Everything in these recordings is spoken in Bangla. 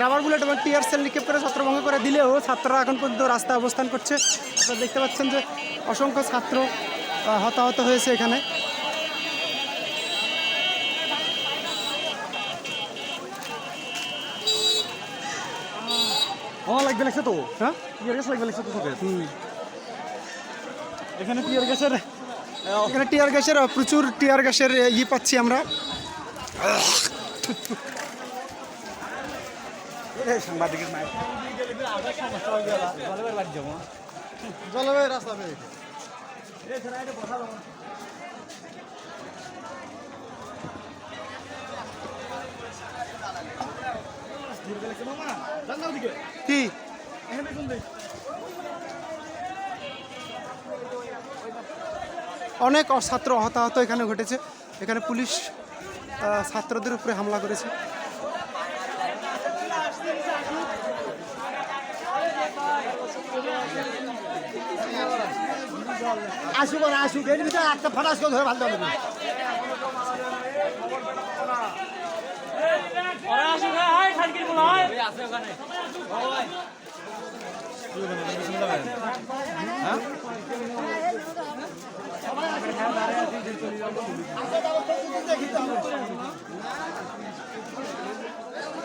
রাবার বুলেট এবং টিয়ার সেল নিক্ষেপ করে ছত্রভঙ্গ করে দিলেও ছাত্ররা এখন পর্যন্ত রাস্তায় অবস্থান করছে। আপনারা দেখতে পাচ্ছেন যে অসংখ্য ছাত্র হতাহত হয়েছে এখানে। আমার লাগবে লাগছে তো? হ্যাঁ? টিয়ার গ্যাস লাগবে লাগছে তো তোকে এখানে টিয়ার গ্যাসের এখানে টিয়ার গ্যাসের প্রচুর টিয়ার গ্যাসের আহ, ই পাচ্ছি আমরা। সাংবাদিকের জলবায়ু রাস্তা কি? অনেক ছাত্র হতাহত এখানে ঘটেছে। এখানে পুলিশ ছাত্রদের উপরে হামলা করেছে। আসুক আর আসুক এর ভিতরে একটা ফাটাস করে ধরে ভালো হবে।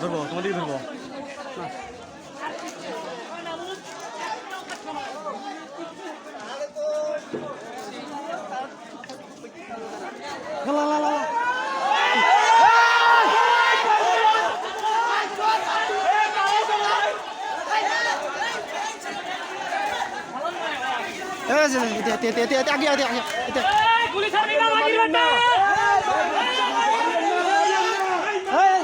ধরবো তোমার দিকে ধরবো আগে, আগে, আগে, এতে। এই,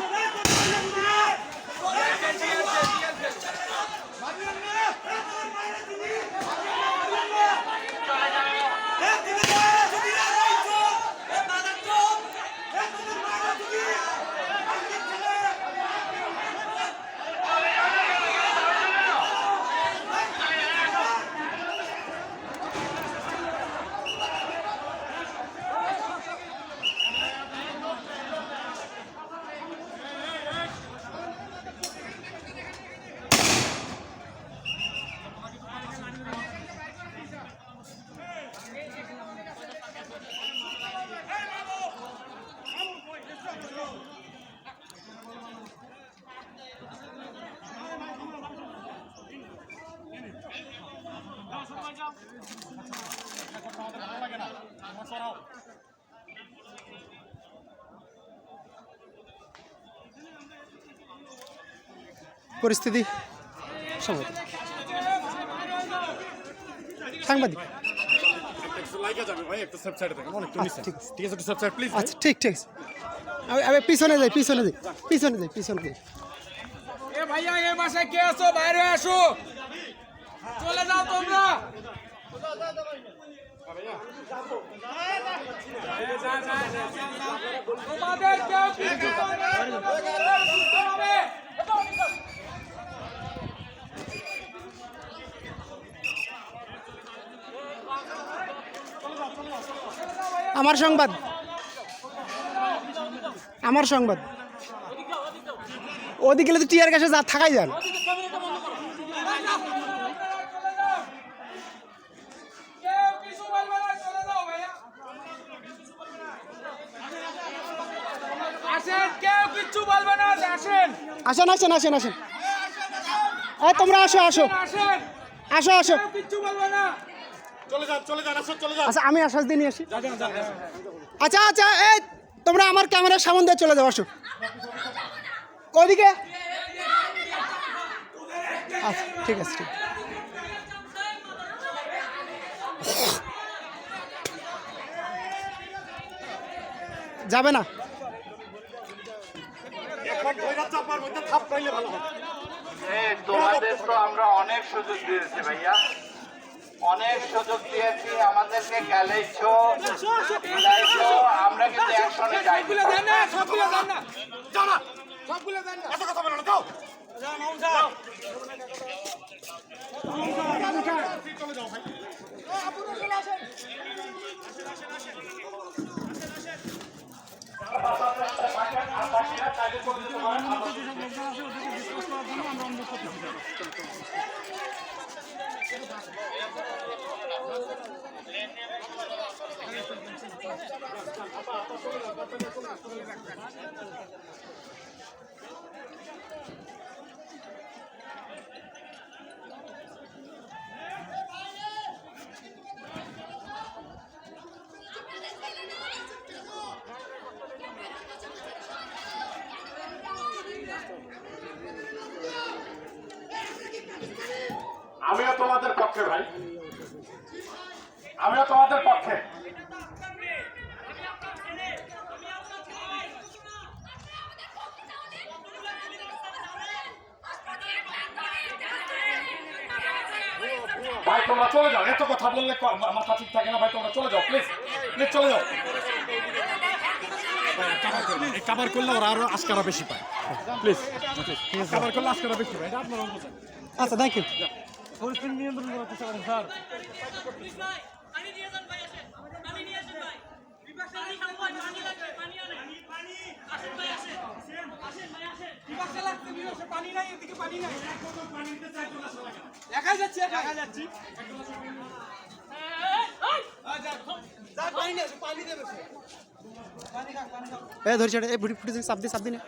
পরিস্থিতি? সাংবাদিক। আচ্ছা। আচ্ছা ঠিক ঠিক আছে। পিছনে যাই পিছনে যাই পিছনে যাই পিছনে যাই। এ ভাইয়া এই মাসে কে আছো? বাইরে আসো। চলে যাও তোমরা করবে না। সুস্থ হবে। আমার সংবাদ। আমার সংবাদ। ওদিকে গেলে তো টিয়ার কাছে যা থাকাই যান। আসেন আসেন আসেন আসেন। তোমরা আসো আসো। আসো আসো। কিচ্ছু বলবে না। আচ্ছা আমি আশ্বাস দিয়ে নিয়ে আসি। আচ্ছা আচ্ছা এই তোমরা আমার ক্যামেরার সামনে দিয়ে চলে যাও আসো। ওদিকে আচ্ছা ঠিক আছে ঠিক যাবে না? তোমাদের তো আমরা অনেক সুযোগ দিয়েছি ভাইয়া। অনেক সুযোগ দিয়েছি আমাদেরকে দিলাইছো আমরা কিন্তু একসঙ্গে যাই সবগুলো আমিও তোমাদের পক্ষে ভাই। আমিও তোমাদের পক্ষে। ভাই তোমরা চলে যাও। এত কথা বললে মাথা ঠিক থাকে না ভাই তোমরা চলে যাও প্লিজ প্লিজ চলে যাও। কাবার করলে ওরা আরও আজকারা বেশি পায়। প্লিজ কাবার করলে আজকারা বেশি পায়। এটা আপনারা বোঝেন আচ্ছা থ্যাংক ইউ পরিস্থিতি নিয়ন্ত্রণ করার চেষ্টা করেন স্যার। দেখা যাচ্ছে দেখা যাচ্ছে। পানি আছে পানি দেবে সে। এ ধরে ছেড়ে এ বুড়ি ফুটে চাপ দিয়ে চাপ দিনে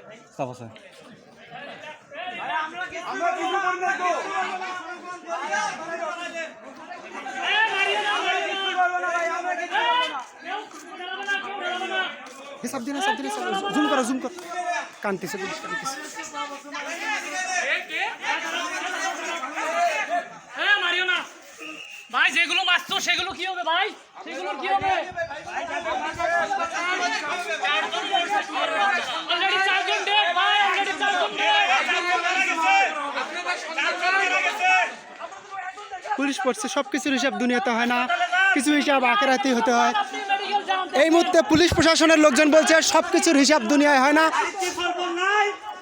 আমরা কিছু করি না তো এ চাপ দিনে চাপ দিনে জুম করো জুম কর কান্তিছে পুলিশ কান্তিছে হ্যাঁ মারিও না ভাই যেগুলো মারছো সেগুলো কি হবে ভাই সেগুলো কি হবে পুলিশ পড়ছে সব কিছুর হিসাব দুনিয়াতে হয় না, কিছু হিসাব আখেরাতেই হতে হয়। এই মুহূর্তে পুলিশ প্রশাসনের লোকজন বলছে সব কিছুর হিসাব দুনিয়ায় হয় না।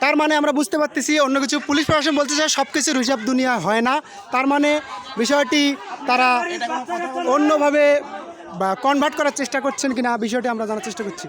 তার মানে আমরা বুঝতে পারতেছি, অন্য কিছু পুলিশ প্রশাসন বলছে যে সব কিছুর হিসাব দুনিয়া হয় না। তার মানে বিষয়টি তারা অন্যভাবে বা কনভার্ট করার চেষ্টা করছেন কিনা, বিষয়টি আমরা জানার চেষ্টা করছি।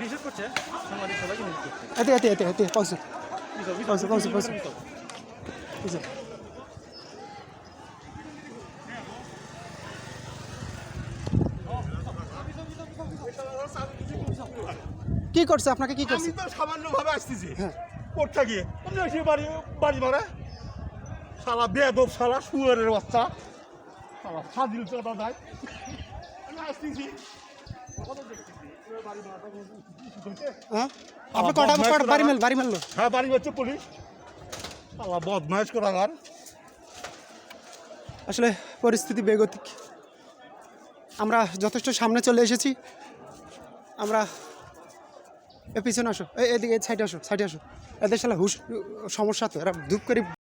নিষেধ করছে সাংবাদিক সবাইকে নিষেধ করছে। এতে এতে এতে এতে পৌঁছে পৌঁছে পৌঁছে পৌঁছে পৌঁছে কি করছে? আপনাকে কি করছে? আমি তো সামান্য ভাবে আসতেছি কোথা গিয়ে আপনি এসে বাড়ি বাড়ি মারে শালা বেদব শালা শুয়ারের বাচ্চা। শালা ফাজিল চাঁদা দেয়। আমি আসতেছি। হ্যাঁ? আপনি কটা কটা বাড়ি মেল বাড়ি মেললো? হ্যাঁ বাড়ি পুলিশ। শালা বদমাইশ করা গান আসলে পরিস্থিতি বেগতিক। আমরা যথেষ্ট সামনে চলে এসেছি। আমরা এ পিছনে আসো। এদিকে সাইডে আসো সাইডে আসো। এদের সালা হুশ সমস্যা তো এরা ধূপ করে